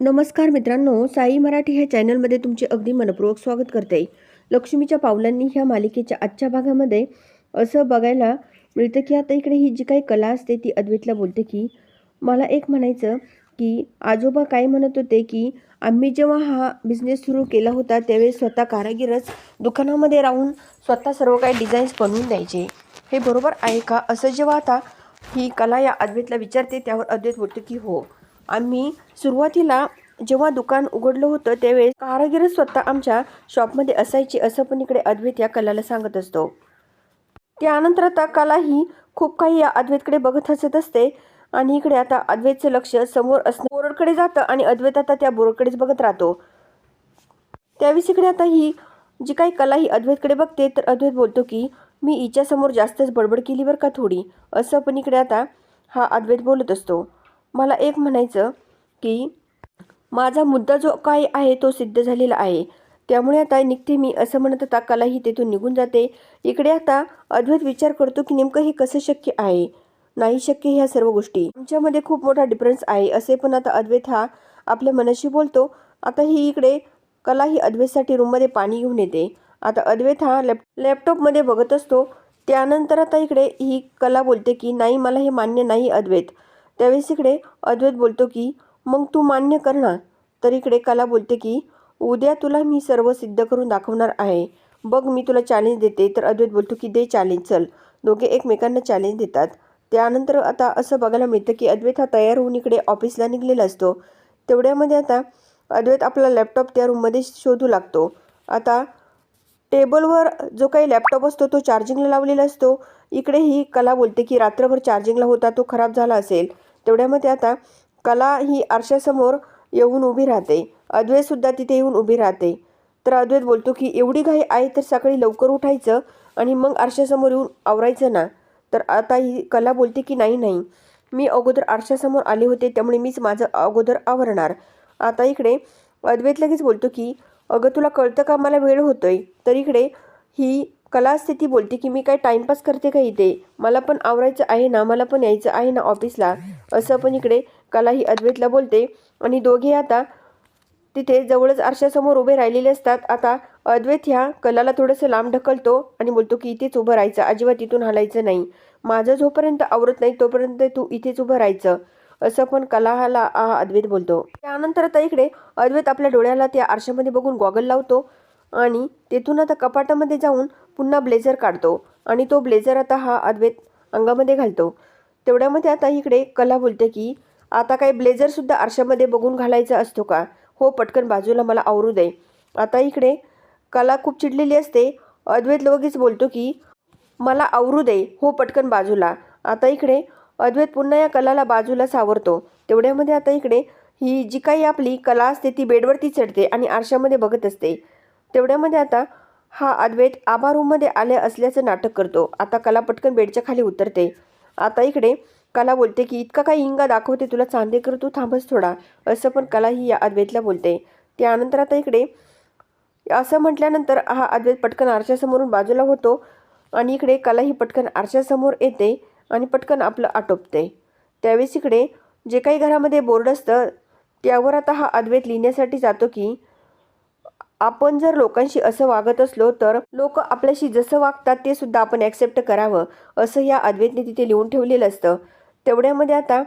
नमस्कार मित्रांनो साई मराठी ह्या चॅनलमध्ये तुमचे अगदी मनपूर्वक स्वागत करते. लक्ष्मीच्या पावलांनी ह्या मालिकेच्या आजच्या भागामध्ये असं बघायला मिळतं की आता इकडे ही जी काही कला असते ती अद्वैतला बोलते की मला एक म्हणायचं की आजोबा काय म्हणत होते की आम्ही जेव्हा हा बिझनेस सुरू केला होता त्यावेळेस स्वतः कारागीरच दुकानामध्ये राहून स्वतः सर्व काही डिझाईन्स बनवून द्यायचे. हे बरोबर आहे का? असं जेव्हा आता ही कला या अद्वैतला विचारते त्यावर अद्वैत बोलतो की हो. आम्ही सुरुवातीला जेव्हा दुकान उघडलं होतं त्यावेळेस कारागीरच स्वतः आमच्या शॉपमध्ये असायची असं पण इकडे अद्वैत या कलाला सांगत असतो. त्यानंतर आता कला ही खूप काही या अद्वैतकडे बघत हसत असते आणि इकडे आता अद्वैतचं लक्ष समोर असणं बोरडकडे जातं आणि अद्वैत आता त्या बोरडकडेच बघत राहतो. त्यावेळेस इकडे आता ही जी काही कला ही अद्वैतकडे बघते तर अद्वैत बोलतो की मी हिच्यासमोर जास्तच बडबड केली बरं का थोडी असं पण इकडे आता हा अद्वैत बोलत असतो. मला एक म्हणायचं की माझा मुद्दा जो काय आहे तो सिद्ध झालेला आहे. त्यामुळे आता निघते मी असं म्हणत आता कलाही तेथून निघून जाते. इकडे आता अद्वैत विचार करतो की नेमकं हे कसं शक्य आहे? नाही शक्य ह्या सर्व गोष्टी. आमच्यामध्ये खूप मोठा डिफरन्स आहे असे पण आता अद्वैत हा आपल्या मनाशी बोलतो. आता ही इकडे कला ही अद्वैतसाठी रूममध्ये पाणी घेऊन येते. आता अद्वैत हा लॅप लॅपटॉपमध्ये बघत असतो. त्यानंतर आता इकडे ही कला बोलते की नाही मला हे मान्य नाही अद्वैत. त्यावेळेस इकडे अद्वैत बोलतो की मग तू मान्य करणार. तर इकडे कला बोलते की उद्या तुला मी सर्व सिद्ध करून दाखवणार आहे. बघ मी तुला चॅलेंज देते. तर अद्वैत बोलतो की दे चॅलेंज चल. दोघे एकमेकांना चॅलेंज देतात. त्यानंतर आता असं बघायला मिळतं की अद्वैत हा तयार होऊन इकडे ऑफिसला निघलेला असतो. तेवढ्यामध्ये आता अद्वैत आपला लॅपटॉप त्या रूममध्ये शोधू लागतो. आता टेबलवर जो काही लॅपटॉप असतो तो चार्जिंगला लावलेला असतो. इकडे ही कला बोलते की रात्रभर चार्जिंगला होता तो खराब झाला असेल. तेवढ्यामध्ये आता कला ही आरशासमोर येऊन उभी राहते. अद्वैतसुद्धा तिथे येऊन उभी राहते. तर अद्वैत बोलतो की एवढी घाई आहे तर सकाळी लवकर उठायचं आणि मग आरशासमोर येऊन आवरायचं ना? तर आता ही कला बोलते की नाही नाही. मी अगोदर आरशासमोर आले होते त्यामुळे मीच माझं अगोदर आवरणार. आता इकडे अद्वैत लगेच बोलतो की अगं तुला कळतं का मला वेळ होतोय? तर इकडे ही कला बोलते की मी काय टाईमपास करते का इथे? मला पण आवरायचं आहे ना मला पण यायचं आहे ना ऑफिसला. असं पण इकडे कला ही अद्वैतला बोलते. आणि दोघे आता तिथे जवळच आरशासमोर उभे राहिलेले असतात. आता अद्वैत ह्या कलाला थोडंसं लांब ढकलतो आणि बोलतो की इथेच उभं राहायचं. अजिबात इथून हलायचं नाही. माझं जोपर्यंत आवरत नाही तोपर्यंत तू इथेच उभं राहायचं. असं पण कलाहाला हा अद्वैत बोलतो. त्यानंतर आता इकडे अद्वैत आपल्या डोळ्याला त्या आरशामध्ये बघून गॉगल लावतो. आणि तेथून आता कपाटामध्ये जाऊन पुन्हा ब्लेझर काढतो आणि तो ब्लेझर आता हा अद्वैत अंगामध्ये घालतो. तेवढ्यामध्ये आता इकडे कला बोलते की आता काही ब्लेझरसुद्धा आरशामध्ये बघून घालायचा असतो का? हो पटकन बाजूला मला आवरू दे. आता इकडे कला खूप चिडलेली असते. अद्वैत लगेच बोलतो की मला आवरू दे. हो पटकन बाजूला. आता इकडे अद्वैत पुन्हा या कलाला बाजूला सावरतो. तेवढ्यामध्ये आता इकडे ही जी काही आपली कला असते ती बेडवरती चढते आणि आरशामध्ये बघत असते. तेवढ्यामध्ये आता हा अद्वैत आबा रूममध्ये आले असल्याचं नाटक करतो. आता कला पटकन बेडच्या खाली उतरते. आता इकडे कला बोलते की इतका काही हिंगा दाखवते तुला चांदेकर तू थांबस थोडा. असं पण कला ही या अद्वैतला बोलते. त्यानंतर आता इकडे असं म्हटल्यानंतर हा अद्वैत पटकन आरशासमोरून बाजूला होतो आणि इकडे कला ही पटकन आरशासमोर येते आणि पटकन आपलं आटोपते. त्यावेळेस इकडे जे काही घरामध्ये बोर्ड असतं त्यावर आता हा अद्वैत लिहिण्यासाठी जातो की आपण जर लोकांशी असं वागत असलो तर लोक आपल्याशी जसं वागतात ते सुद्धा आपण ॲक्सेप्ट करावं असं या अद्वैतने तिथे लिहून ठेवलेलं असतं. तेवढ्यामध्ये आता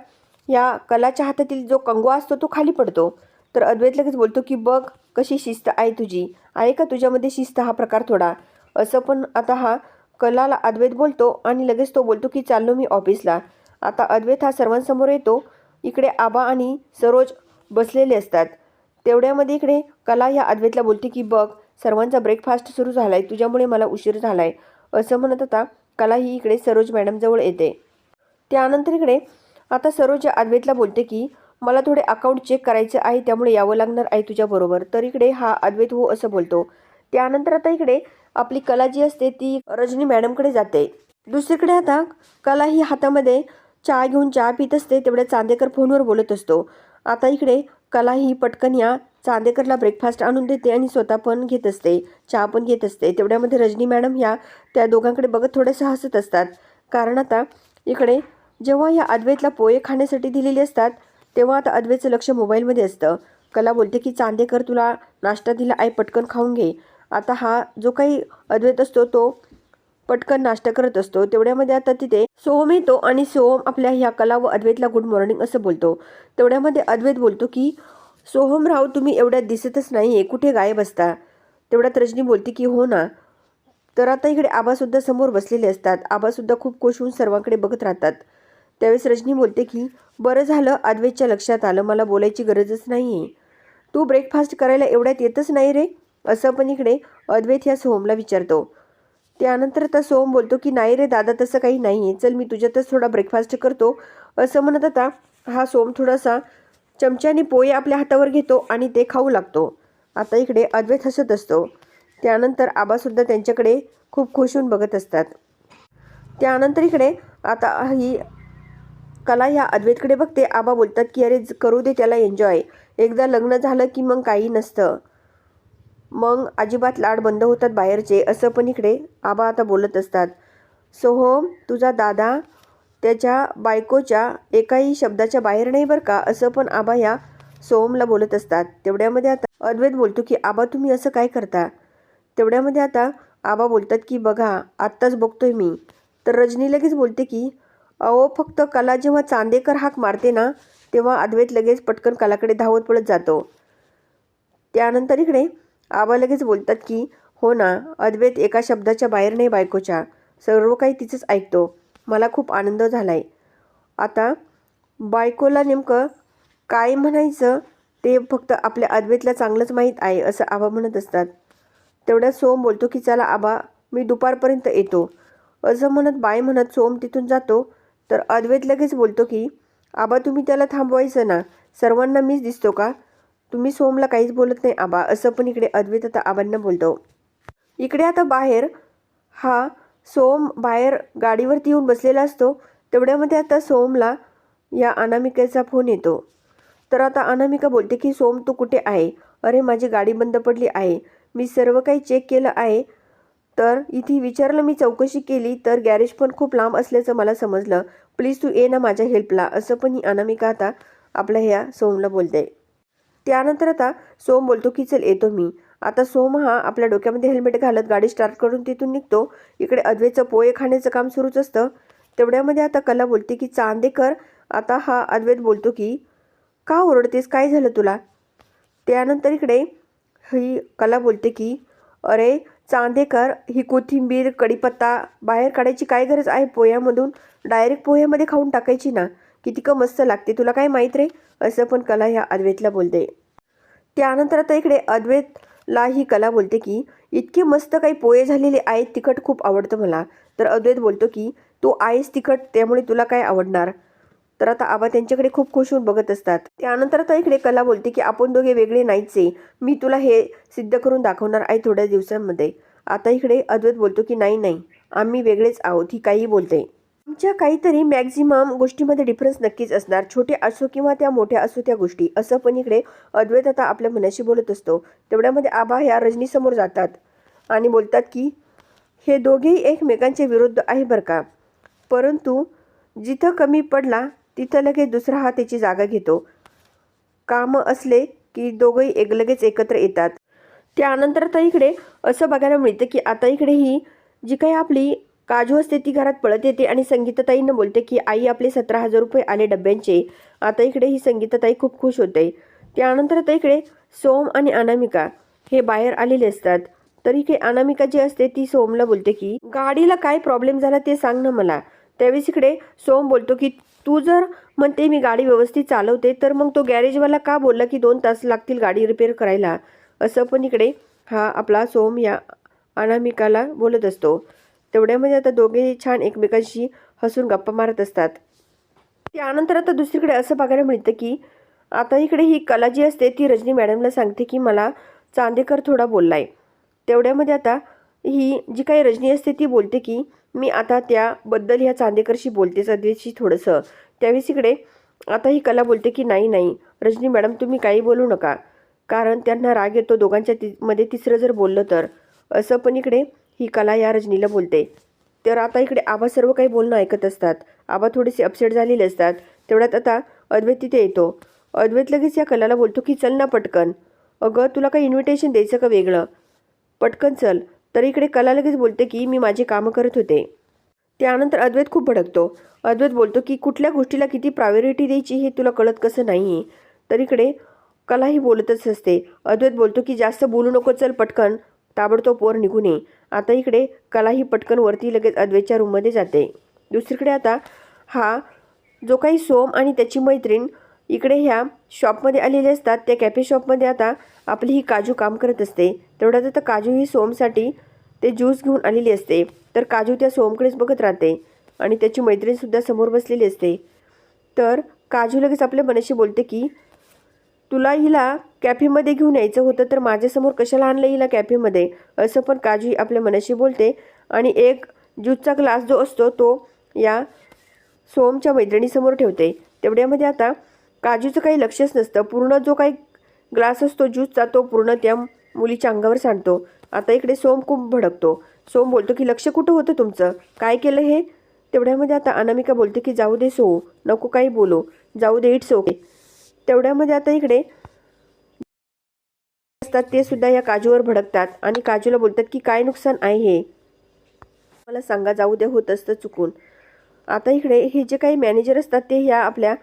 या कलाच्या हातातील जो कंगवा असतो तो खाली पडतो. तर अद्वैत लगेच बोलतो की बघ कशी शिस्त आहे तुझी. आहे का तुझ्यामध्ये शिस्त हा प्रकार थोडा? असं पण आता हा कलाला अद्वैत बोलतो आणि लगेच तो बोलतो की चाललो मी ऑफिसला आता अद्वैत हा सर्वांसमोर येतो. इकडे आबा आणि सरोज बसलेले असतात. तेवढ्यामध्ये इकडे कला ह्या अद्वैतला बोलते की बघ सर्वांचा ब्रेकफास्ट सुरू झाला आहे तुझ्यामुळे मला उशीर झाला आहे असं म्हणत आता कला ही इकडे सरोज मॅडमजवळ येते. त्यानंतर इकडे आता सरोज या अद्वैतला बोलते की मला थोडे अकाउंट चेक करायचे आहे त्यामुळे यावं लागणार आहे तुझ्याबरोबर तर इकडे हा अद्वैत हो असं बोलतो. त्यानंतर आता इकडे आपली कला जी असते ती रजनी मॅडमकडे जाते. दुसरीकडे आता कला ही हातामध्ये चहा घेऊन चहा पित असते तेवढ्या चांदेकर फोनवर बोलत असतो. आता इकडे कला ही पटकन या चांदेकरला ब्रेकफास्ट आणून देते आणि स्वतः पण घेत असते. चहा पण घेत असते. तेवढ्यामध्ये रजनी मॅडम ह्या त्या दोघांकडे बघत थोडंसं हसत असतात. कारण आता इकडे जेव्हा या अद्वैतला पोहे खाण्यासाठी दिलेली असतात तेव्हा आता अद्वैतचं लक्ष मोबाईलमध्ये असतं. कला बोलते की चांदेकर तुला नाश्ता दिला आहे पटकन खाऊन घे. आता हा जो काही अद्वैत असतो तो पटकन नाश्ता करत असतो. तेवढ्यामध्ये आता तिथे सोहम येतो आणि सोहम आपल्या ह्या कला व अद्वैतला गुड मॉर्निंग असं बोलतो. तेवढ्यामध्ये अद्वैत बोलतो की सोहम राव तुम्ही एवढ्यात दिसतच नाही आहे कुठे गायब असता? तेवढ्यात रजनी बोलते की हो ना. तर आता इकडे आबासुद्धा समोर बसलेले असतात. आबासुद्धा खूप खुश होऊन सर्वांकडे बघत राहतात. त्यावेळेस रजनी बोलते की बरं झालं. अद्वैतच्या लक्षात आलं. मला बोलायची गरजच नाही आहे तू ब्रेकफास्ट करायला एवढ्यात येतच नाही रे? असं पण इकडे अद्वैत ह्या सोहमला विचारतो. त्यानंतर आता सोहम बोलतो की नाही रे दादा तसं काही नाही आहे चल मी तुझ्यातच थोडा ब्रेकफास्ट करतो. असं म्हणत आता हा सोहम थोडासा चमच्याने पोहे आपल्या हातावर घेतो आणि ते खाऊ लागतो. आता इकडे अद्वैत हसत असतो. त्यानंतर आबासुद्धा त्यांच्याकडे खूप खुश होऊन बघत असतात. त्यानंतर इकडे आता ही कला ह्या अद्वैतकडे बघते. आबा बोलतात की अरे करू दे त्याला एन्जॉय एकदा लग्न झालं की मग काही नसतं. मग अजिबात लाड बंद होतात बाहेरचे असं पण इकडे आबा आता बोलत असतात. सोहम हो, तुझा दादा त्याच्या बायकोच्या एकाही शब्दाच्या बाहेर नाही बरं का असं पण आबा या सोहमला बोलत असतात. तेवढ्यामध्ये आता अद्वैत बोलतो की आबा तुम्ही असं काय करता? तेवढ्यामध्ये आता आबा बोलतात की बघा आत्ताच बघतोय मी. तर रजनी लगेच बोलते की अहो फक्त कला जेव्हा चांदेकर हाक मारते ना तेव्हा अद्वैत लगेच पटकन कलाकडे धावत पळत जातो. त्यानंतर इकडे आबा लगेच बोलतात की हो ना अद्वैत एका शब्दाच्या बाहेर नाही बायकोच्या. सर्व काही तिचंच ऐकतो. मला खूप आनंद झाला आहे आता बायकोला नेमकं काय म्हणायचं ते फक्त आपल्या अद्वैतला चांगलंच माहीत आहे असं आबा म्हणत असतात. तेवढ्या सोम बोलतो की चला आबा मी दुपारपर्यंत येतो. असं म्हणत बाय म्हणत सोम तिथून जातो. तर अद्वैत लगेच बोलतो की आबा तुम्ही त्याला थांबवायचं ना? सर्वांना मीच दिसतो का? तुम्ही सोमला काहीच बोलत नाही आबा. असं पण इकडे अद्वैत आता आबांना बोलतो. इकडे आता बाहेर हा सोम बाहेर गाडीवरती येऊन बसलेला असतो. तेवढ्यामध्ये आता सोमला या अनामिकेचा फोन येतो. तर आता अनामिका बोलते की सोम तू कुठे आहे? अरे माझी गाडी बंद पडली आहे. मी सर्व काही चेक केलं आहे. तर इथे विचारलं मी चौकशी केली तर गॅरेज पण खूप लांब असल्याचं मला समजलं. प्लीज तू ये ना माझ्या हेल्पला. असं पण ही अनामिका आता आपल्या ह्या सोमला बोलते. त्यानंतर आता सोम बोलतो की चल येतो मी. आता सोम हा आपल्या डोक्यामध्ये हेल्मेट घालत गाडी स्टार्ट करून तिथून निघतो. इकडे अद्वेचं पोहे खाण्याचं काम सुरूच असतं. तेवढ्यामध्ये आता कला बोलते की चांदेकर आता हा अद्वैत बोलतो की का ओरडतेस? काय झालं तुला? त्यानंतर इकडे ही कला बोलते की अरे चांदेकर ही कोथिंबीर कढीपत्ता बाहेर काढायची काय गरज आहे? पोह्यामधून डायरेक्ट पोह्यामध्ये खाऊन टाकायची ना. किती का मस्त लागते तुला काय माहीत रे? असं पण कला ह्या अद्वैतला बोलते. त्यानंतर आता इकडे अद्वैतला ही कला बोलते की इतके मस्त काही पोहे झालेले आहेत तिखट खूप आवडतं मला. तर अद्वैत बोलतो की तू आहेस तिखट त्यामुळे तुला काय आवडणार? तर आता आबा त्यांच्याकडे खूप खुश होऊन बघत असतात. त्यानंतर आता इकडे कला बोलते की आपण दोघे वेगळे नाहीच आहे. मी तुला हे सिद्ध करून दाखवणार आहे थोड्या दिवसांमध्ये. आता इकडे अद्वैत बोलतो की नाही नाही. आम्ही वेगळेच आहोत ही काही बोलते. आमच्या काहीतरी मॅक्झिमम गोष्टीमध्ये डिफरन्स नक्कीच असणार. छोटे असो किंवा त्या मोठ्या असो त्या गोष्टी. असं पण इकडे अद्वैत आता आपल्या मनाशी बोलत असतो. तेवढ्यामध्ये आबा ह्या रजनीसमोर जातात आणि बोलतात की हे दोघेही एकमेकांच्या विरुद्ध आहे बरं का. परंतु जिथं कमी पडला तिथं लगेच दुसरा हा त्याची जागा घेतो. कामं असले की दोघंही एक लगेच एकत्र येतात. त्यानंतर आता इकडे असं बघायला मिळतं की आता इकडे ही जी काही आपली काजू असते ती घरात पळत येते आणि संगीताताईंना बोलते की आई आपले सतरा हजार रुपये आले डब्यांचे. आता इकडे ही संगीताताई खूप खुश होते. त्यानंतर आता इकडे सोम आणि अनामिका हे बाहेर आलेले असतात. तर इकडे अनामिका जी असते ती सोमला बोलते की गाडीला काय प्रॉब्लेम झाला ते सांग ना मला. त्यावेळेस इकडे सोम बोलतो की तू जर म्हणते मी गाडी व्यवस्थित चालवते तर मग तो गॅरेजवाला का बोलला की दोन तास लागतील गाडी रिपेअर करायला? असं पण इकडे हा आपला सोम या अनामिकाला बोलत असतो. तेवढ्यामध्ये म्हणजे आता दोघेही छान एकमेकांशी हसून गप्पा मारत असतात. त्यानंतर आता दुसरीकडे असं बघायला मिळतं की आता इकडे ही कला जी असते ती रजनी मॅडमला सांगते की मला चांदेकर थोडा बोललाय. तेवढ्यामध्ये आता ही जी काही रजनी असते ती बोलते की मी आता त्याबद्दल ह्या चांदेकरशी बोलते सध्याशी थोडंसं. त्यावेळेस इकडे आता ही कला बोलते की नाही नाही रजनी मॅडम तुम्ही काही बोलू नका. कारण त्यांना राग येतो दोघांच्या ति मध्ये तिसरं जर बोललं तर. असं पण इकडे ही कला या रजनीला बोलते. तर आता इकडे आबा सर्व काही बोलणं ऐकत असतात. आबा थोडेसे अपसेट झालेले असतात. तेवढ्यात आता अद्वैत तिथे येतो. अद्वैत लगेच या कलाला बोलतो की चल ना पटकन. अगं तुला काही इन्व्हिटेशन द्यायचं का वेगळं? पटकन चल. तर इकडे कला लगेच बोलते की मी माझे कामं करत होते. त्यानंतर अद्वैत खूप भडकतो. अद्वैत बोलतो की कुठल्या गोष्टीला किती प्रायोरिटी द्यायची हे तुला कळत कसं नाही तर इकडे कलाही बोलतच असते. अद्वैत बोलतो की जास्त बोलू नको चल पटकन. ताबडतोब वर निघू नये आता इकडे कलाही पटकन वरती लगेच अद्वैतच्या रूममध्ये जाते. दुसरीकडे आता हा जो काही सोम आणि त्याची मैत्रीण इकडे ह्या शॉपमध्ये आलेले असतात त्या कॅफे शॉपमध्ये आता आपली ही काजू काम करत असते. तेवढ्यात आता काजू ही सोमसाठी ते ज्यूस घेऊन आलेली असते. तर काजू त्या सोमकडेच बघत राहते आणि त्याची मैत्रीणसुद्धा समोर बसलेली असते. तर काजू लगेच आपल्या मनाशी बोलते की तुला हिला कॅफेमध्ये घेऊन यायचं होतं तर माझ्यासमोर कशाला आणलं हिला कॅफेमध्ये? असं पण काजू आपल्या मनाशी बोलते. आणि एक ज्यूसचा ग्लास जो असतो तो या सोमच्या मैत्रिणीसमोर ठेवते. तेवढ्यामध्ये आता काजूचं काही लक्षच नसतं. पूर्ण जो काही ग्लास असतो ज्यूसचा तो पूर्ण त्या मुलीच्या अंगावर सांडतो. आता इकडे सोम खूप भडकतो. सोम बोलतो की लक्ष कुठं होतं तुमचं? काय केलं हे? तेवढ्यामध्ये आता अनामिका बोलते की जाऊ दे सो नको काही बोलू. जाऊ दे इट्स ओके तेवढ्यामध्ये आता इकडे असतात ते सुद्धा या काजूवर भडकतात. आणि काजूला बोलतात की काय नुकसान आहे हे? मला सांगा जाऊ दे होत असतं चुकून. आता इकडे हे जे काही मॅनेजर असतात ते ह्या आपल्या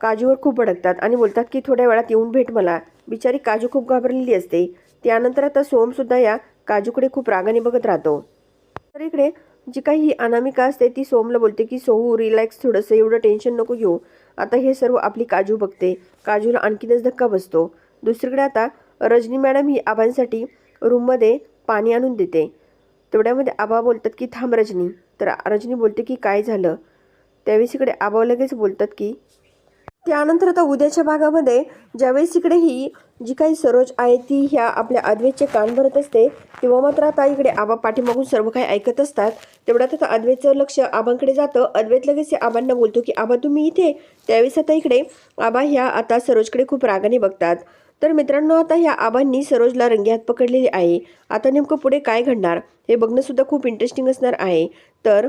काजूवर खूप भडकतात आणि बोलतात की थोड्या वेळात येऊन भेट मला. बिचारी काजू खूप घाबरलेली असते. त्यानंतर आता सोमसुद्धा या काजूकडे खूप रागाने बघत राहतो. तर इकडे जी काही ही अनामिका असते ती सोमला बोलते की सोहू रिलॅक्स थोडंसं एवढं टेन्शन नको घेऊ. आता हे सर्व आपली काजू बघते. काजूला आणखीनच धक्का बसतो. दुसरीकडे आता रजनी मॅडम ही आबांसाठी रूममध्ये पाणी आणून देते. तेवढ्यामध्ये आबा बोलतात की थांब रजनी. तर रजनी बोलते की काय झालं? त्यावेळेस इकडे आबा लगेच बोलतात की त्यानंतर आता उद्याच्या भागामध्ये ज्यावेळेस इकडे ही जी काही सरोज आहे ती ह्या आपल्या अद्वैतचे कान भरत असते तेव्हा मात्र आता इकडे आबा पाठीमागून सर्व काही ऐकत असतात. तेवढ्यात आता अद्वैतचं लक्ष आबांकडे जातं. अद्वैत लगेच आबांना बोलतो की आबा तुम्ही इथे? त्यावेळेस आता इकडे आबा ह्या आता सरोजकडे खूप रागाने बघतात. तर मित्रांनो आता ह्या आबांनी सरोजला रंग्यात पकडलेली आहे. आता नेमकं पुढे काय घडणार? हे बघणंसुद्धा खूप इंटरेस्टिंग असणार आहे. तर